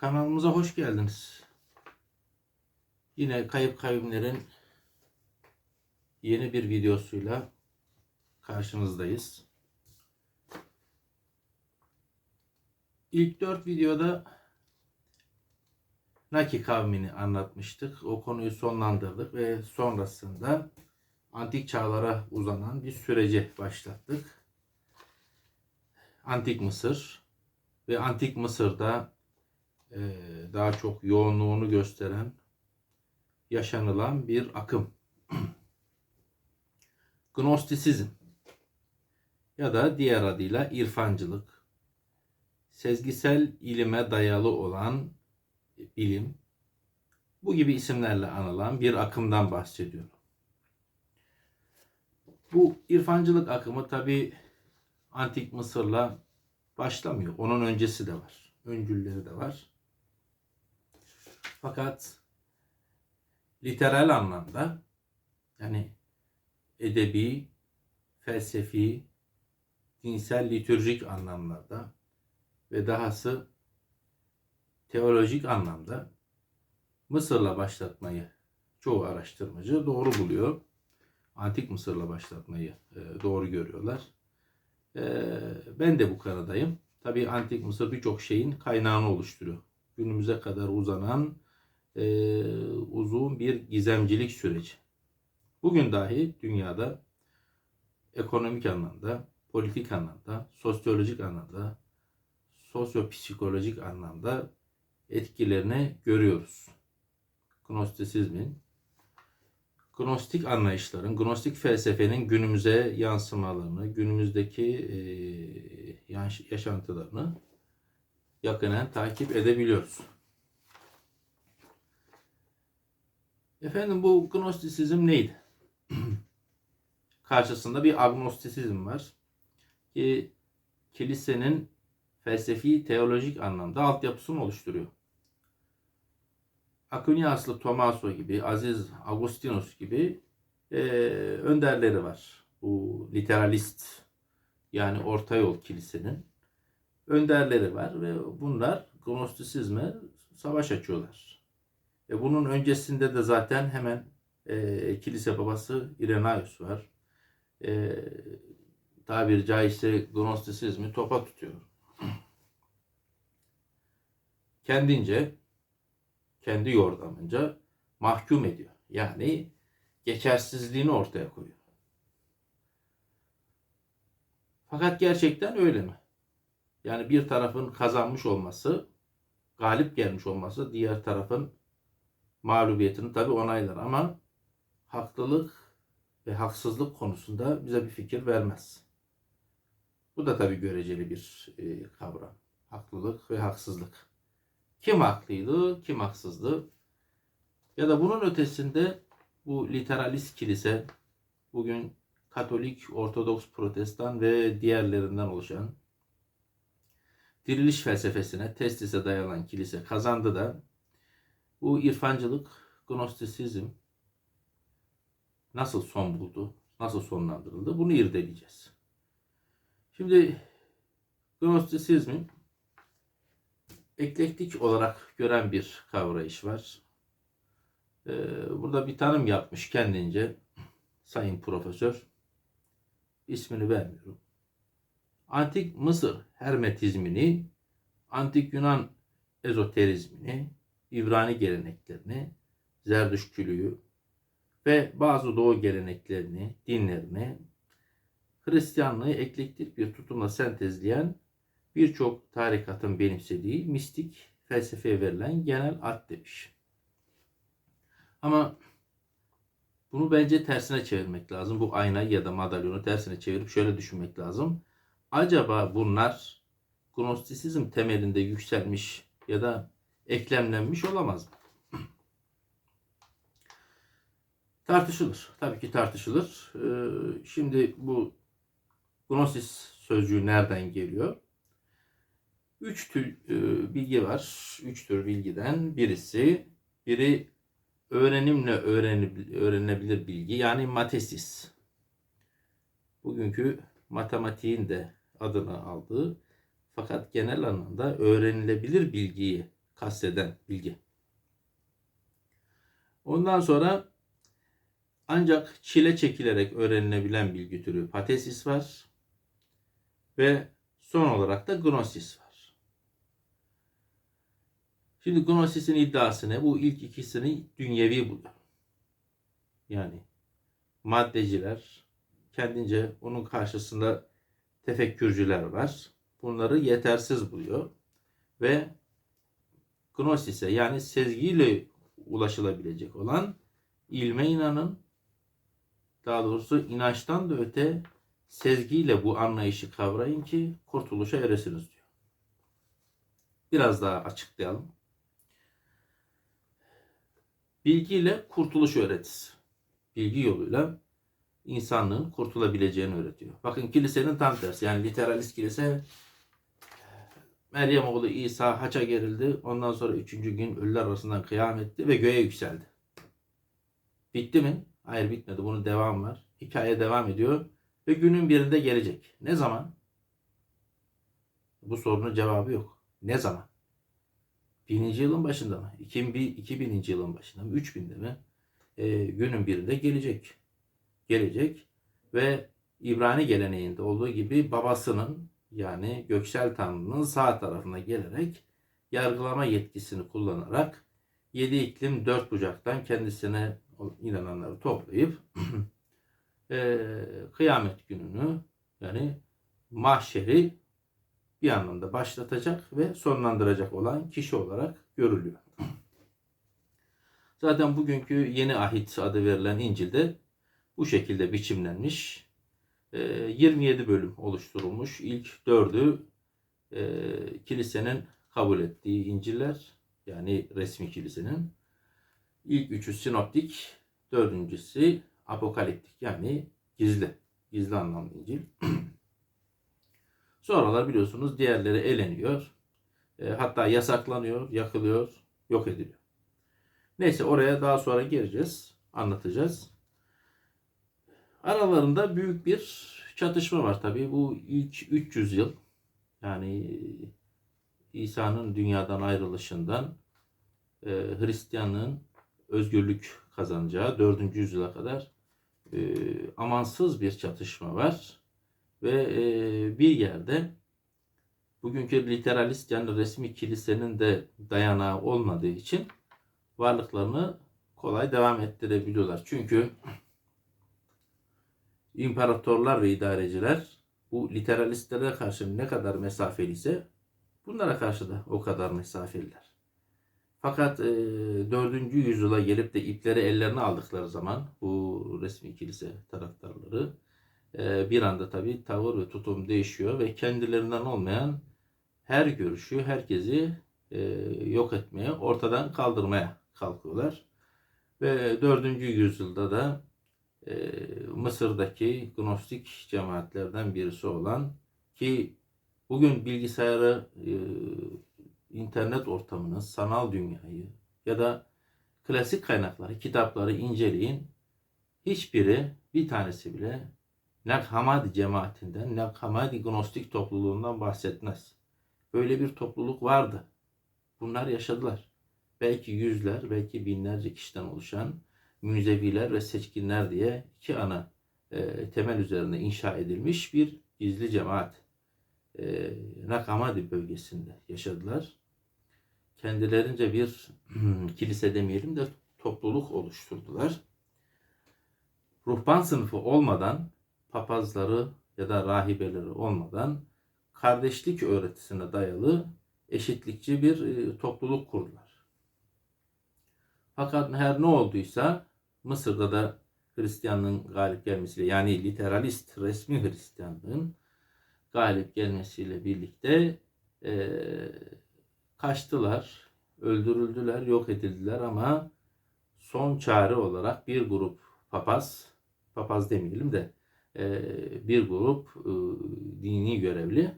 Kanalımıza hoş geldiniz. Yine Kayıp Kavimlerin yeni bir videosuyla karşınızdayız. İlk dört videoda Naki kavmini anlatmıştık. O konuyu sonlandırdık ve sonrasında antik çağlara uzanan bir süreci başlattık. Antik Mısır ve Antik Mısır'da daha çok yoğunluğunu gösteren yaşanılan bir akım. Gnostisizm ya da diğer adıyla irfancılık. Sezgisel ilime dayalı olan bilim bu gibi isimlerle anılan bir akımdan bahsediyorum. Bu irfancılık akımı tabi Antik Mısır'la başlamıyor. Onun öncesi de var. Öncülleri de var. Fakat literal anlamda yani edebi, felsefi, dinsel, litürjik anlamlarda ve dahası teolojik anlamda Mısır'la başlatmayı çoğu araştırmacı doğru buluyor. Antik Mısır'la başlatmayı e, doğru görüyorlar. E, ben de bu kanadayım. Tabii Antik Mısır birçok şeyin kaynağını oluşturuyor. Günümüze kadar uzanan e, uzun bir gizemcilik süreci. Bugün dahi dünyada ekonomik anlamda, politik anlamda, sosyolojik anlamda, sosyopsikolojik anlamda etkilerini görüyoruz. Gnostisizmin, gnostik anlayışların, gnostik felsefenin günümüze yansımalarını, günümüzdeki e, yaşantılarını yakından takip edebiliyoruz. Efendim bu gnostisizm neydi? Karşısında bir agnostisizm var. Ki kilisenin felsefi teolojik anlamda altyapısını oluşturuyor. Aquiniaslı Tomaso gibi, Aziz Agustinus gibi e, önderleri var. Bu literalist yani orta yol kilisenin önderleri var ve bunlar Gnostisizme savaş açıyorlar. E, bunun öncesinde de zaten hemen e, kilise babası Irenaeus var. E, tabiri caizse Gnostisizmi topa tutuyor. Kendince, kendi yordamınca mahkum ediyor. Yani geçersizliğini ortaya koyuyor. Fakat gerçekten öyle mi? Yani bir tarafın kazanmış olması, galip gelmiş olması diğer tarafın mağlubiyetini tabi onaylar ama haklılık ve haksızlık konusunda bize bir fikir vermez. Bu da tabi göreceli bir e, kavram. Haklılık ve haksızlık. Kim haklıydı, kim haksızdı? Ya da bunun ötesinde bu literalist kilise bugün Katolik, Ortodoks, Protestan ve diğerlerinden oluşan diriliş felsefesine, testise dayanan kilise kazandı da bu irfancılık, gnostisizm nasıl son buldu, nasıl sonlandırıldı bunu irdeleyeceğiz. Şimdi gnostisizmin eklektik olarak gören bir kavrayış var. Ee, burada bir tanım yapmış kendince sayın profesör. İsmini vermiyorum. Antik Mısır hermetizmini, antik Yunan ezoterizmini, İbrani geleneklerini, Zerdüştçülüğü ve bazı Doğu geleneklerini, dinlerini, Hristiyanlığı eklektik bir tutumla sentezleyen birçok tarikatın benimsediği mistik felsefeye verilen genel ad demiş. Ama bunu bence tersine çevirmek lazım. Bu aynayı ya da madalyonu tersine çevirip şöyle düşünmek lazım. Acaba bunlar Gnostisizm temelinde yükselmiş ya da eklemlenmiş olamaz mı? Tartışılır. Tabii ki tartışılır. Ee, şimdi bu Gnosis sözcüğü nereden geliyor? Üç tür e, bilgi var. Üç tür bilgiden birisi biri öğrenimle öğrenilebilir bilgi yani matesis. Bugünkü matematiğin de adını aldığı fakat genel anlamda öğrenilebilir bilgiyi kasteden bilgi. Ondan sonra ancak çile çekilerek öğrenilebilen bilgi türü patesis var. Ve son olarak da gnosis var. Şimdi gnosis'in iddiası ne? Bu ilk ikisini dünyevi buluyor. Yani maddeciler kendince onun karşısında tefekkürcüler var. Bunları yetersiz buluyor. Ve gnosis'e yani sezgiyle ulaşılabilecek olan ilme inanın. Daha doğrusu inançtan da öte sezgiyle bu anlayışı kavrayın ki kurtuluşa eresiniz diyor. Biraz daha açıklayalım. Bilgiyle kurtuluş öğretisi. Bilgi yoluyla insanlığın kurtulabileceğini öğretiyor. Bakın kilisenin tam tersi. Yani literalist kilise Meryem oğlu İsa haça gerildi. Ondan sonra üçüncü gün ölüler arasından kıyam etti ve göğe yükseldi. Bitti mi? Hayır bitmedi. Bunun devamı var. Hikaye devam ediyor. Ve günün birinde gelecek. Ne zaman? Bu sorunun cevabı yok. Ne zaman? Bininci yılın başında mı? 2000, 2000. yılın başında mı? 3000'de mi? Ee, günün birinde gelecek. Gelecek ve İbrani geleneğinde olduğu gibi babasının yani Göksel Tanrı'nın sağ tarafına gelerek yargılama yetkisini kullanarak yedi iklim dört bucaktan kendisine inananları toplayıp e, kıyamet gününü yani mahşeri bir anlamda başlatacak ve sonlandıracak olan kişi olarak görülüyor. Zaten bugünkü yeni ahit adı verilen İncil'de bu şekilde biçimlenmiş. E, 27 bölüm oluşturulmuş. İlk dördü e, kilisenin kabul ettiği İncil'ler yani resmi kilisenin. İlk üçü sinoptik, dördüncüsü apokaliptik yani gizli. Gizli anlamlı İncil. Sonralar biliyorsunuz diğerleri eleniyor. E, hatta yasaklanıyor, yakılıyor, yok ediliyor. Neyse oraya daha sonra geleceğiz, anlatacağız. Aralarında büyük bir çatışma var tabii. Bu ilk 300 yıl yani İsa'nın dünyadan ayrılışından e, Hristiyanlığın özgürlük kazanacağı 4. yüzyıla kadar e, amansız bir çatışma var. Ve e, bir yerde bugünkü literalist yani resmi kilisenin de dayanağı olmadığı için varlıklarını kolay devam ettirebiliyorlar. Çünkü imparatorlar ve idareciler bu literalistlere karşı ne kadar mesafeli ise bunlara karşı da o kadar mesafeliler. Fakat e, 4. yüzyıla gelip de ipleri ellerine aldıkları zaman bu resmi kilise taraftarları e, bir anda tabi tavır ve tutum değişiyor ve kendilerinden olmayan her görüşü, herkesi e, yok etmeye, ortadan kaldırmaya kalkıyorlar. Ve 4. yüzyılda da e, Mısır'daki Gnostik cemaatlerden birisi olan ki bugün bilgisayarı, e, internet ortamını, sanal dünyayı ya da klasik kaynakları, kitapları inceleyin. Hiçbiri bir tanesi bile Nag Hammadi cemaatinden, Nag Hammadi Gnostik topluluğundan bahsetmez. Böyle bir topluluk vardı. Bunlar yaşadılar. Belki yüzler, belki binlerce kişiden oluşan müzeviler ve seçkinler diye iki ana e, temel üzerine inşa edilmiş bir gizli cemaat e, Nakamadi bölgesinde yaşadılar. Kendilerince bir kilise demeyelim de topluluk oluşturdular. Ruhban sınıfı olmadan, papazları ya da rahibeleri olmadan kardeşlik öğretisine dayalı eşitlikçi bir e, topluluk kurdular. Fakat her ne olduysa Mısır'da da Hristiyanlığın galip gelmesiyle yani literalist resmi Hristiyanlığın galip gelmesiyle birlikte e, kaçtılar, öldürüldüler, yok edildiler ama son çare olarak bir grup papaz, papaz demeyelim de e, bir grup e, dini görevli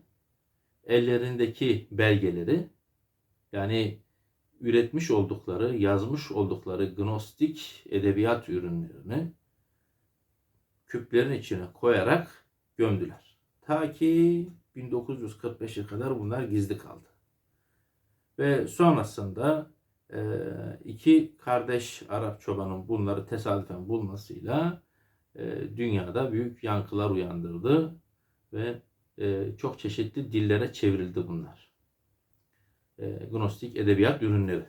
ellerindeki belgeleri yani üretmiş oldukları, yazmış oldukları gnostik edebiyat ürünlerini küplerin içine koyarak gömdüler. Ta ki 1945'e kadar bunlar gizli kaldı. Ve sonrasında e, iki kardeş Arap çobanın bunları tesadüfen bulmasıyla e, dünyada büyük yankılar uyandırdı ve e, çok çeşitli dillere çevrildi bunlar. Gnostik edebiyat ürünleri.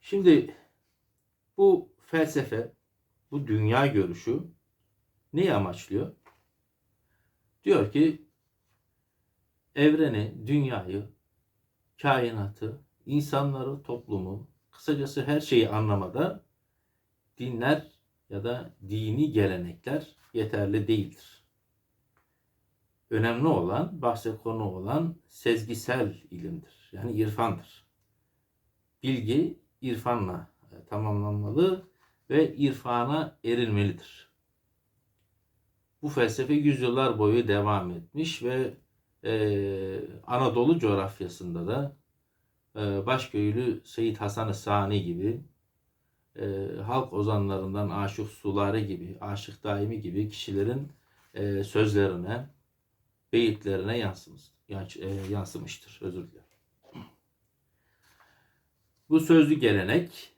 Şimdi bu felsefe, bu dünya görüşü neyi amaçlıyor? Diyor ki evreni, dünyayı, kainatı, insanları, toplumu, kısacası her şeyi anlamada dinler ya da dini gelenekler yeterli değildir. Önemli olan, bahse konu olan sezgisel ilimdir. Yani irfandır. Bilgi irfanla e, tamamlanmalı ve irfana erilmelidir. Bu felsefe yüzyıllar boyu devam etmiş ve e, Anadolu coğrafyasında da e, başköylü Seyit Hasan-ı Sani gibi e, halk ozanlarından Aşık Sulare gibi, Aşık Daimi gibi kişilerin e, sözlerine, beyitlerine yansımış, e, yansımıştır. Özür dilerim. Bu sözlü gelenek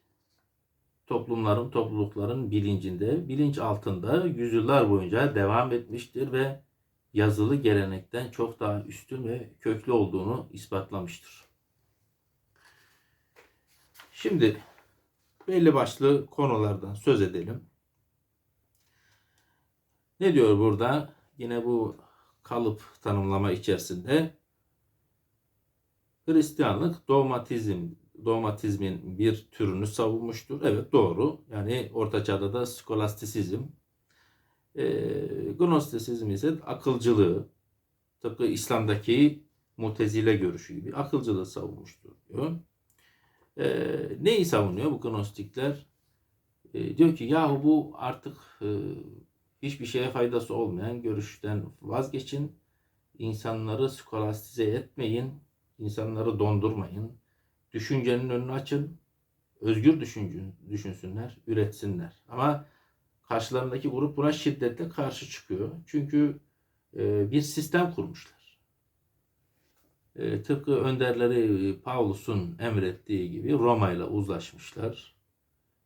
toplumların, toplulukların bilincinde, bilinç altında yüzyıllar boyunca devam etmiştir ve yazılı gelenekten çok daha üstün ve köklü olduğunu ispatlamıştır. Şimdi belli başlı konulardan söz edelim. Ne diyor burada? Yine bu kalıp tanımlama içerisinde Hristiyanlık dogmatizm dogmatizmin bir türünü savunmuştur. Evet doğru. Yani Orta Çağ'da da skolastisizm. E, Gnostisizm ise akılcılığı tıpkı İslam'daki mutezile görüşü gibi akılcılığı savunmuştur diyor. E, neyi savunuyor bu Gnostikler? E, diyor ki yahu bu artık e, hiçbir şeye faydası olmayan görüşten vazgeçin. İnsanları skolastize etmeyin. insanları dondurmayın Düşüncenin önünü açın. Özgür düşüncün, düşünsünler, üretsinler. Ama karşılarındaki grup buna şiddetle karşı çıkıyor. Çünkü e, bir sistem kurmuşlar. E, tıpkı önderleri Paulus'un emrettiği gibi Roma ile uzlaşmışlar.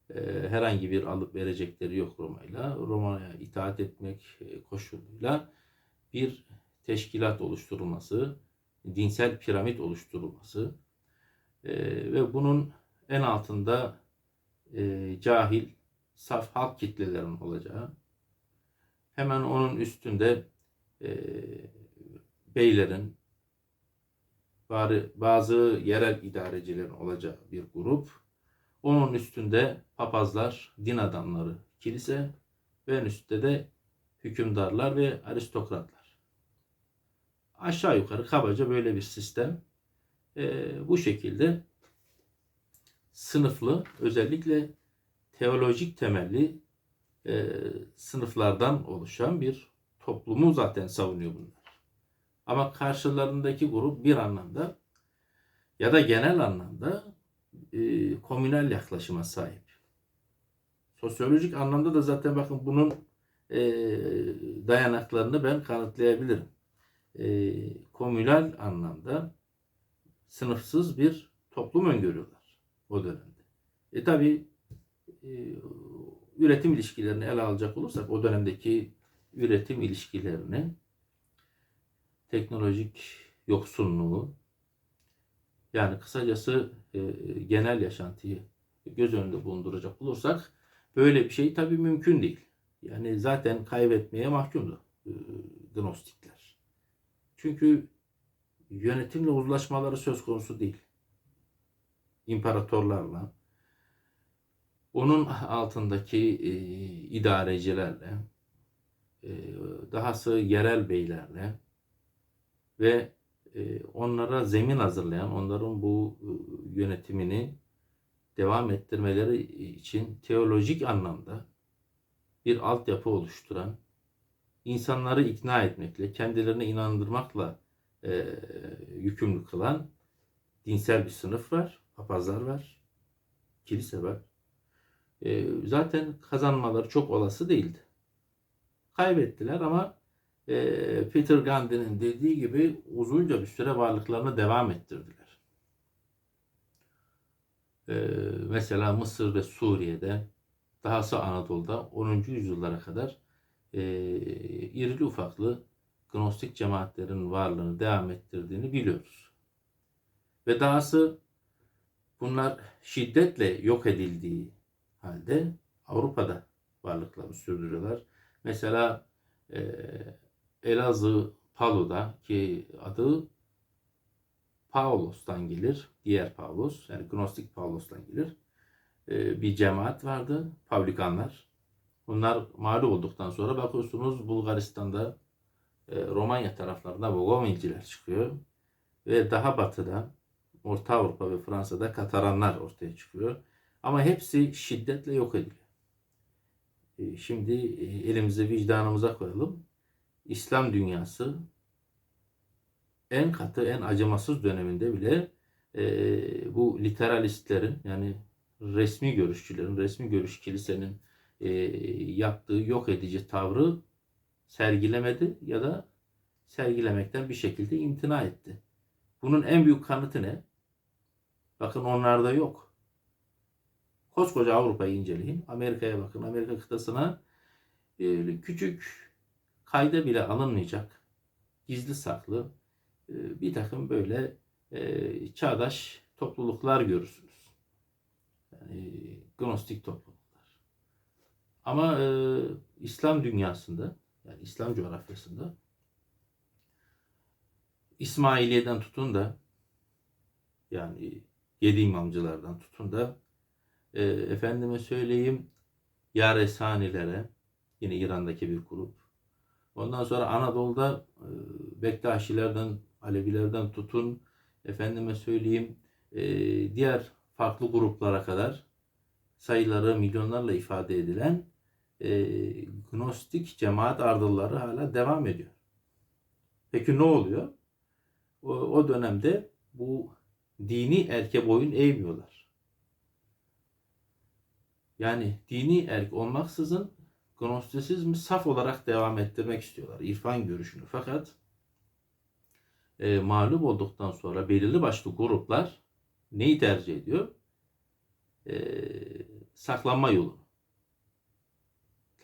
E, herhangi bir alıp verecekleri yok Roma'yla. Roma'ya itaat etmek e, koşuluyla bir teşkilat oluşturulması, dinsel piramit oluşturulması, e, ve bunun en altında e, cahil, saf halk kitlelerin olacağı, hemen onun üstünde e, beylerin, bazı yerel idarecilerin olacağı bir grup, onun üstünde papazlar, din adamları, kilise ve en üstte de hükümdarlar ve aristokratlar. Aşağı yukarı kabaca böyle bir sistem e, bu şekilde sınıflı özellikle teolojik temelli e, sınıflardan oluşan bir toplumu zaten savunuyor bunlar. Ama karşılarındaki grup bir anlamda ya da genel anlamda e, komünel yaklaşıma sahip. Sosyolojik anlamda da zaten bakın bunun e, dayanaklarını ben kanıtlayabilirim. E, komünel anlamda sınıfsız bir toplum öngörüyorlar o dönemde. E tabi e, üretim ilişkilerini ele alacak olursak o dönemdeki üretim ilişkilerini teknolojik yoksunluğu yani kısacası e, genel yaşantıyı göz önünde bulunduracak olursak böyle bir şey tabi mümkün değil. Yani zaten kaybetmeye mahkumdu e, Gnostikler. Çünkü yönetimle uzlaşmaları söz konusu değil. İmparatorlarla, onun altındaki e, idarecilerle, e, dahası yerel beylerle ve e, onlara zemin hazırlayan, onların bu e, yönetimini devam ettirmeleri için teolojik anlamda bir altyapı oluşturan, insanları ikna etmekle, kendilerini inandırmakla e, yükümlü kılan dinsel bir sınıf var. Papazlar var. Kilise var. E, zaten kazanmaları çok olası değildi. Kaybettiler ama e, Peter Gandhi'nin dediği gibi uzunca bir süre varlıklarını devam ettirdiler. Ee, mesela Mısır ve Suriye'de dahası Anadolu'da 10. yüzyıllara kadar e, irili ufaklı Gnostik cemaatlerin varlığını devam ettirdiğini biliyoruz. Ve dahası bunlar şiddetle yok edildiği halde Avrupa'da varlıklarını sürdürüyorlar. Mesela e, Elazığ Palo'da ki adı Paulos'tan gelir. Diğer Paulos yani Gnostik Paulos'tan gelir. E, bir cemaat vardı. Pavlikanlar. Bunlar mağlup olduktan sonra bakıyorsunuz Bulgaristan'da Romanya taraflarında Bogomilciler çıkıyor. Ve daha batıda Orta Avrupa ve Fransa'da Kataranlar ortaya çıkıyor. Ama hepsi şiddetle yok ediliyor. E, Şimdi e, elimizi vicdanımıza koyalım. İslam dünyası en katı, en acımasız döneminde bile e, bu literalistlerin yani resmi görüşçülerin, resmi görüş kilisenin e, yaptığı yok edici tavrı sergilemedi ya da sergilemekten bir şekilde imtina etti. Bunun en büyük kanıtı ne? Bakın onlarda yok. Koskoca Avrupa'yı inceleyin. Amerika'ya bakın. Amerika kıtasına e, küçük kayda bile alınmayacak gizli saklı e, bir takım böyle e, çağdaş topluluklar görürsünüz. Yani gnostik topluluklar. Ama İslam dünyasında yani İslam coğrafyasında İsmailiye'den tutun da yani yedi imamcılardan tutun da e, efendime söyleyeyim Yaresanilere yine İran'daki bir grup. Ondan sonra Anadolu'da e, Bektaşilerden, Alevilerden tutun efendime söyleyeyim e, diğer farklı gruplara kadar sayıları milyonlarla ifade edilen e, Gnostik cemaat ardılları hala devam ediyor. Peki ne oluyor? O, o dönemde bu dini erke boyun eğmiyorlar. Yani dini erk olmaksızın Gnostisizmi saf olarak devam ettirmek istiyorlar. İrfan görüşünü. Fakat e, mağlup olduktan sonra belirli başlı gruplar neyi tercih ediyor? E, saklanma yolunu.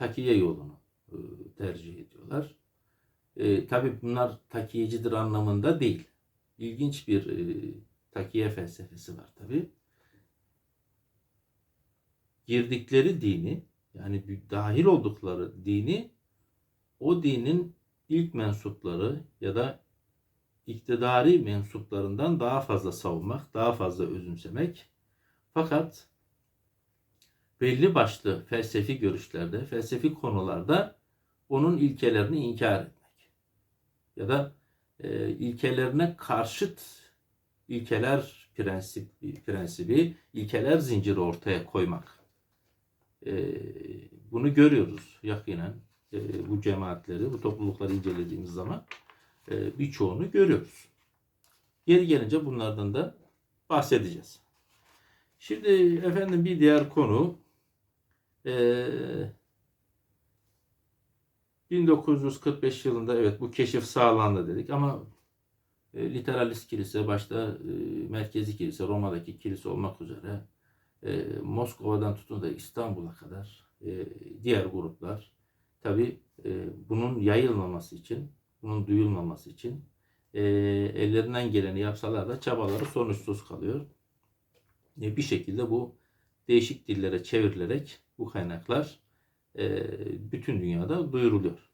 Takiye yolunu e, tercih ediyorlar. E, Tabi bunlar takiyecidir anlamında değil. İlginç bir e, takiye felsefesi var tabi. Girdikleri dini yani dahil oldukları dini o dinin ilk mensupları ya da iktidari mensuplarından daha fazla savunmak, daha fazla özümsemek. Fakat belli başlı felsefi görüşlerde, felsefi konularda onun ilkelerini inkar etmek. Ya da e, ilkelerine karşıt ilkeler prensibi, prensibi, ilkeler zinciri ortaya koymak. E, bunu görüyoruz yakinen e, bu cemaatleri, bu toplulukları incelediğimiz zaman e, birçoğunu görüyoruz. Yeri gelince bunlardan da bahsedeceğiz. Şimdi efendim bir diğer konu e, 1945 yılında evet bu keşif sağlandı dedik ama e, literalist kilise başta e, merkezi kilise Roma'daki kilise olmak üzere e, Moskova'dan tutun da İstanbul'a kadar e, diğer gruplar tabi e, bunun yayılmaması için bunun duyulmaması için e, ellerinden geleni yapsalar da çabaları sonuçsuz kalıyor. E, bir şekilde bu değişik dillere çevrilerek bu kaynaklar e, bütün dünyada duyuruluyor.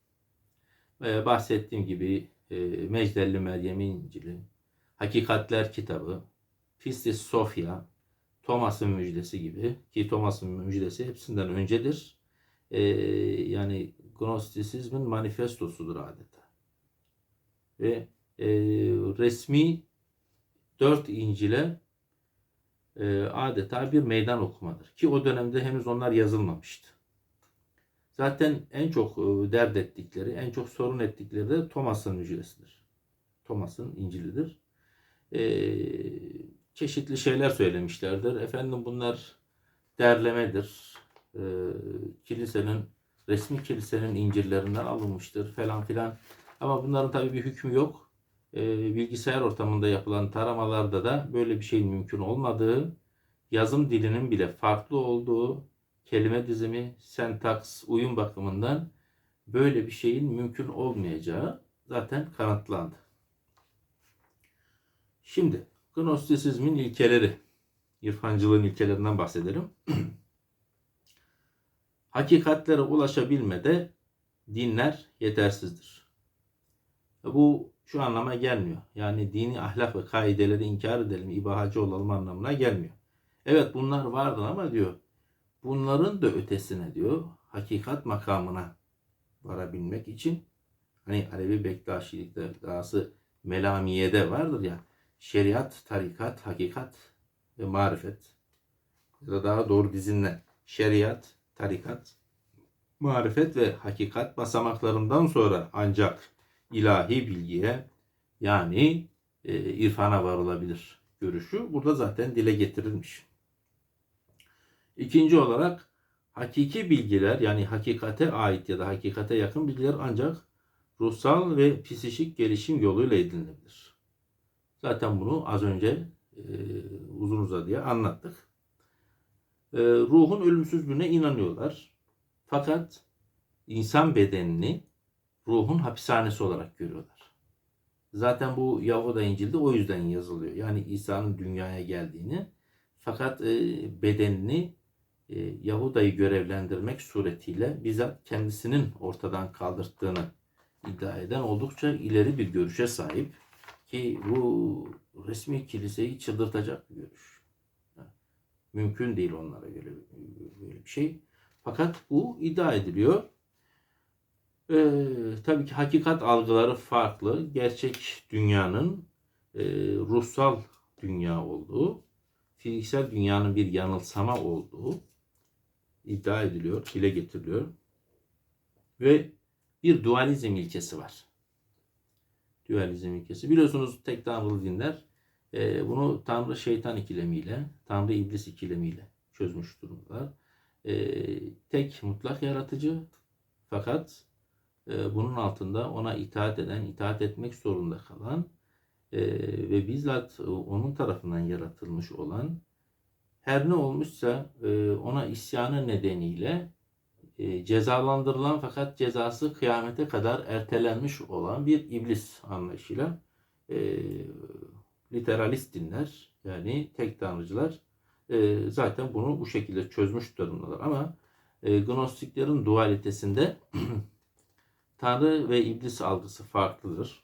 E, bahsettiğim gibi e, Mecdelli Meryem İncil'i, Hakikatler kitabı, Pistis Sofya, Thomas'ın müjdesi gibi ki Thomas'ın müjdesi hepsinden öncedir. E, yani Gnostisizmin manifestosudur adeta. Ve e, resmi dört İncil'e e, adeta bir meydan okumadır. Ki o dönemde henüz onlar yazılmamıştı. Zaten en çok e, dert ettikleri, en çok sorun ettikleri de Thomas'ın müjdesidir. Thomas'ın İncil'idir. E, çeşitli şeyler söylemişlerdir. Efendim bunlar derlemedir. E, kilisenin, resmi kilisenin incillerinden alınmıştır falan filan. Ama bunların tabii bir hükmü yok. E, bilgisayar ortamında yapılan taramalarda da böyle bir şeyin mümkün olmadığı yazım dilinin bile farklı olduğu, kelime dizimi, sentaks, uyum bakımından böyle bir şeyin mümkün olmayacağı zaten kanıtlandı. Şimdi Gnostisizmin ilkeleri, irfancılığın ilkelerinden bahsedelim. Hakikatlere ulaşabilmede dinler yetersizdir. Bu şu anlama gelmiyor. Yani dini ahlak ve kaideleri inkar edelim, ibahacı olalım anlamına gelmiyor. Evet bunlar vardır ama diyor bunların da ötesine diyor hakikat makamına varabilmek için hani Alevi Bektaşilikte dahası Melamiye'de vardır ya şeriat, tarikat, hakikat ve marifet ya da daha doğru dizinle şeriat, tarikat, marifet ve hakikat basamaklarından sonra ancak ilahi bilgiye yani e, irfana varılabilir görüşü burada zaten dile getirilmiş. İkinci olarak hakiki bilgiler yani hakikate ait ya da hakikate yakın bilgiler ancak ruhsal ve psikik gelişim yoluyla edinilebilir. Zaten bunu az önce e, uzun uzadıya anlattık. E, ruhun ölümsüzlüğüne inanıyorlar. Fakat insan bedenini ruhun hapishanesi olarak görüyorlar. Zaten bu Yahuda İncil'de o yüzden yazılıyor. Yani İsa'nın dünyaya geldiğini fakat e, bedenini e, Yahuda'yı görevlendirmek suretiyle bizzat kendisinin ortadan kaldırttığını iddia eden oldukça ileri bir görüşe sahip ki bu resmi kiliseyi çıldırtacak bir görüş. Mümkün değil onlara göre böyle bir şey. Fakat bu iddia ediliyor. Ee, tabii ki hakikat algıları farklı. Gerçek dünyanın e, ruhsal dünya olduğu, fiziksel dünyanın bir yanılsama olduğu iddia ediliyor, dile getiriliyor. Ve bir dualizm ilkesi var. Dualizm ilkesi. Biliyorsunuz tek tanrılı dinler e, bunu tanrı şeytan ikilemiyle, tanrı iblis ikilemiyle çözmüş durumdalar. E, tek mutlak yaratıcı fakat e, bunun altında ona itaat eden, itaat etmek zorunda kalan e, ve bizzat onun tarafından yaratılmış olan her ne olmuşsa e, ona isyanı nedeniyle e, cezalandırılan fakat cezası kıyamete kadar ertelenmiş olan bir iblis anlayışıyla e, literalist dinler yani tek tanrıcılar e, zaten bunu bu şekilde çözmüş durumdalar. Ama e, Gnostiklerin dualitesinde Tanrı ve iblis algısı farklıdır.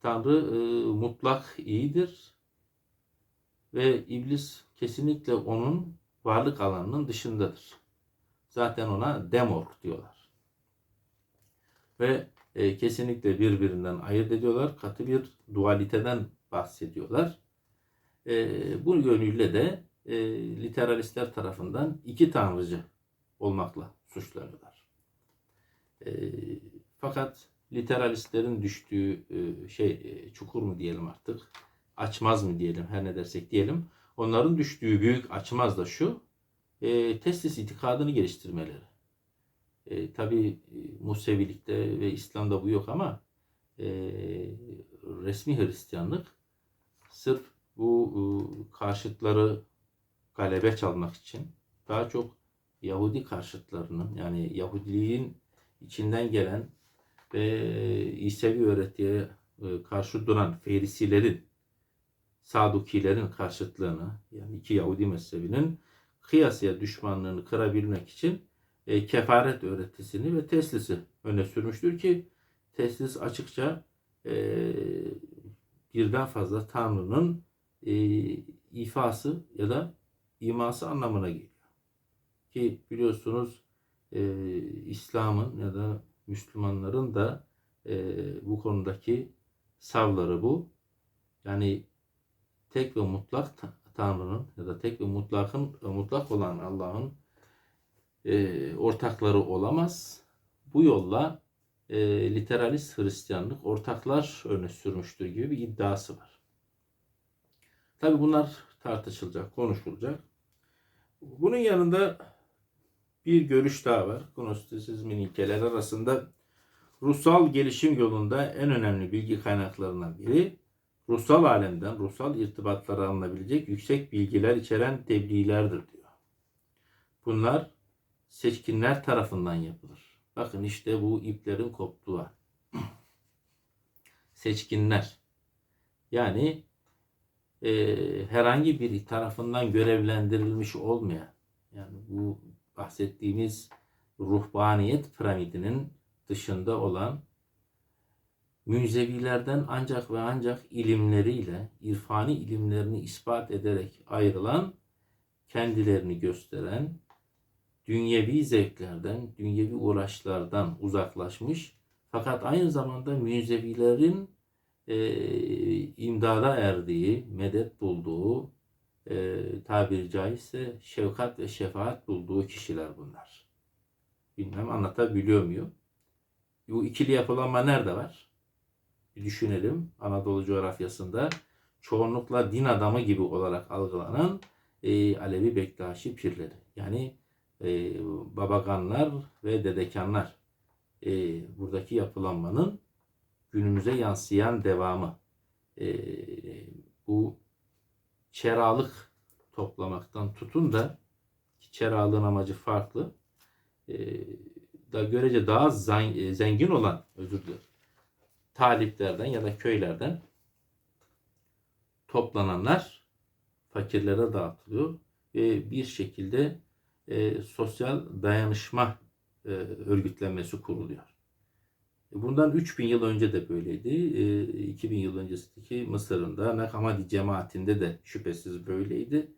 Tanrı e, mutlak iyidir ve iblis kesinlikle onun varlık alanının dışındadır. Zaten ona demor diyorlar. Ve e, kesinlikle birbirinden ayırt ediyorlar. Katı bir dualiteden bahsediyorlar. E, bu yönüyle de e, literalistler tarafından iki tanrıcı olmakla suçlanıyorlar. E, fakat literalistlerin düştüğü e, şey e, çukur mu diyelim artık, açmaz mı diyelim, her ne dersek diyelim. Onların düştüğü büyük açmaz da şu, e, testis itikadını geliştirmeleri. E, Tabi e, Musevilikte ve İslam'da bu yok ama e, resmi Hristiyanlık sırf bu e, karşıtları galebe çalmak için daha çok Yahudi karşıtlarının yani Yahudiliğin içinden gelen ve İsevi öğretiye e, karşı duran Ferisilerin Sadukilerin karşıtlığını yani iki Yahudi mezhebinin kıyasıya düşmanlığını kırabilmek için e, kefaret öğretisini ve teslisi öne sürmüştür ki teslis açıkça e, birden fazla Tanrı'nın e, ifası ya da iması anlamına geliyor. Ki biliyorsunuz e, İslam'ın ya da Müslümanların da e, bu konudaki savları bu. Yani tek ve mutlak Tanrı'nın ya da tek ve mutlakın mutlak olan Allah'ın e, ortakları olamaz. Bu yolla e, literalist Hristiyanlık ortaklar öne sürmüştür gibi bir iddiası var. Tabi bunlar tartışılacak, konuşulacak. Bunun yanında bir görüş daha var. Gnostisizmin ilkeleri arasında ruhsal gelişim yolunda en önemli bilgi kaynaklarından biri ruhsal alemden ruhsal irtibatları alınabilecek yüksek bilgiler içeren tebliğlerdir diyor. Bunlar seçkinler tarafından yapılır. Bakın işte bu iplerin koptuğu. Seçkinler. Yani e, herhangi biri tarafından görevlendirilmiş olmayan yani bu bahsettiğimiz ruhbaniyet piramidinin dışında olan münzevilerden ancak ve ancak ilimleriyle, irfani ilimlerini ispat ederek ayrılan, kendilerini gösteren, dünyevi zevklerden, dünyevi uğraşlardan uzaklaşmış fakat aynı zamanda münzevilerin e, imdada erdiği, medet bulduğu, e, tabiri caizse şefkat ve şefaat bulduğu kişiler bunlar. Bilmem anlatabiliyor muyum? Bu ikili yapılanma nerede var? Bir düşünelim. Anadolu coğrafyasında çoğunlukla din adamı gibi olarak algılanan e, Alevi Bektaşi pirleri. Yani e, babaganlar ve dedekanlar. E, buradaki yapılanmanın günümüze yansıyan devamı. E, bu çeralık toplamaktan tutun da ki çeralığın amacı farklı. E, da görece daha e, zengin olan özür dilerim taliplerden ya da köylerden toplananlar fakirlere dağıtılıyor ve bir şekilde e, sosyal dayanışma e, örgütlenmesi kuruluyor. Bundan 3000 yıl önce de böyleydi. E, 2000 yıl öncesindeki Mısır'ın da Nakhamadi cemaatinde de şüphesiz böyleydi.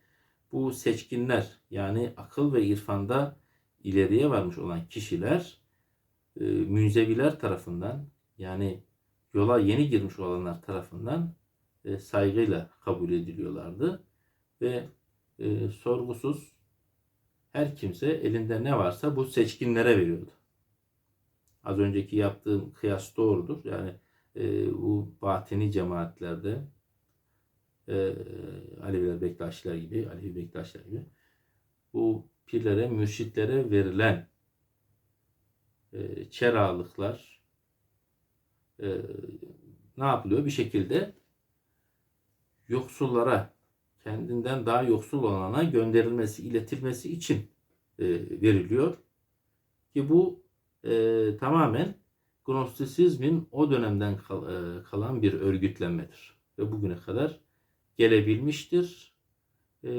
Bu seçkinler yani akıl ve irfanda ileriye varmış olan kişiler e, münzeviler tarafından yani yola yeni girmiş olanlar tarafından e, saygıyla kabul ediliyorlardı ve e, sorgusuz her kimse elinde ne varsa bu seçkinlere veriyordu. Az önceki yaptığım kıyas doğrudur. Yani e, bu batini cemaatlerde e, Aleviler, Bektaşiler gibi, Alevi Bektaşiler gibi bu pirlere, mürşitlere verilen e, çeralıklar e, ne yapılıyor? Bir şekilde yoksullara, kendinden daha yoksul olana gönderilmesi, iletilmesi için e, veriliyor. Ki bu e, tamamen Gnostisizmin o dönemden kal, e, kalan bir örgütlenmedir. Ve bugüne kadar gelebilmiştir. E,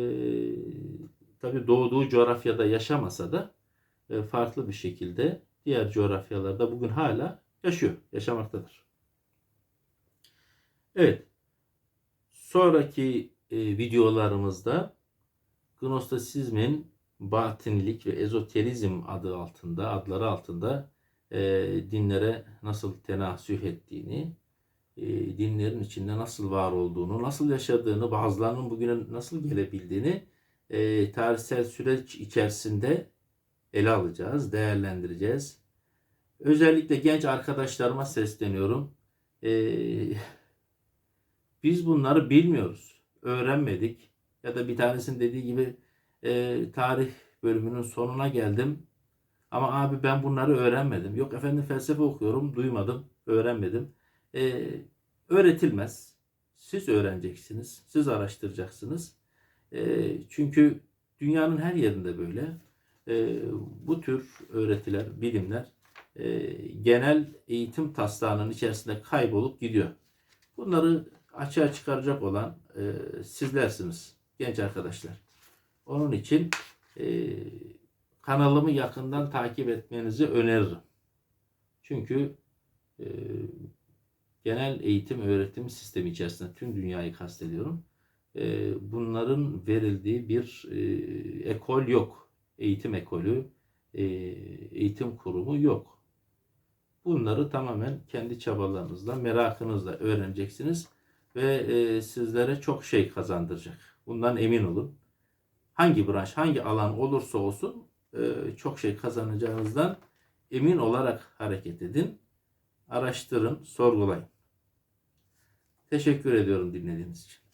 Tabi doğduğu coğrafyada yaşamasa da e, farklı bir şekilde diğer coğrafyalarda bugün hala yaşıyor, yaşamaktadır. Evet, sonraki e, videolarımızda Gnostisizmin batinilik ve ezoterizm adı altında, adları altında e, dinlere nasıl tenasüh ettiğini, e, dinlerin içinde nasıl var olduğunu, nasıl yaşadığını, bazılarının bugüne nasıl gelebildiğini e, tarihsel süreç içerisinde ele alacağız, değerlendireceğiz. Özellikle genç arkadaşlarıma sesleniyorum. E, biz bunları bilmiyoruz, öğrenmedik. Ya da bir tanesinin dediği gibi e, tarih bölümünün sonuna geldim. Ama abi ben bunları öğrenmedim. Yok efendim felsefe okuyorum, duymadım, öğrenmedim. E, öğretilmez. Siz öğreneceksiniz, siz araştıracaksınız. E, çünkü dünyanın her yerinde böyle. E, bu tür öğretiler, bilimler e, genel eğitim taslağının içerisinde kaybolup gidiyor. Bunları açığa çıkaracak olan e, sizlersiniz genç arkadaşlar. Onun için e, kanalımı yakından takip etmenizi öneririm. Çünkü e, genel eğitim öğretim sistemi içerisinde tüm dünyayı kastediyorum. E, bunların verildiği bir e, ekol yok. Eğitim ekolü, e, eğitim kurumu yok. Bunları tamamen kendi çabalarınızla, merakınızla öğreneceksiniz ve e, sizlere çok şey kazandıracak. Bundan emin olun. Hangi branş, hangi alan olursa olsun e, çok şey kazanacağınızdan emin olarak hareket edin. Araştırın, sorgulayın. Teşekkür ediyorum dinlediğiniz için.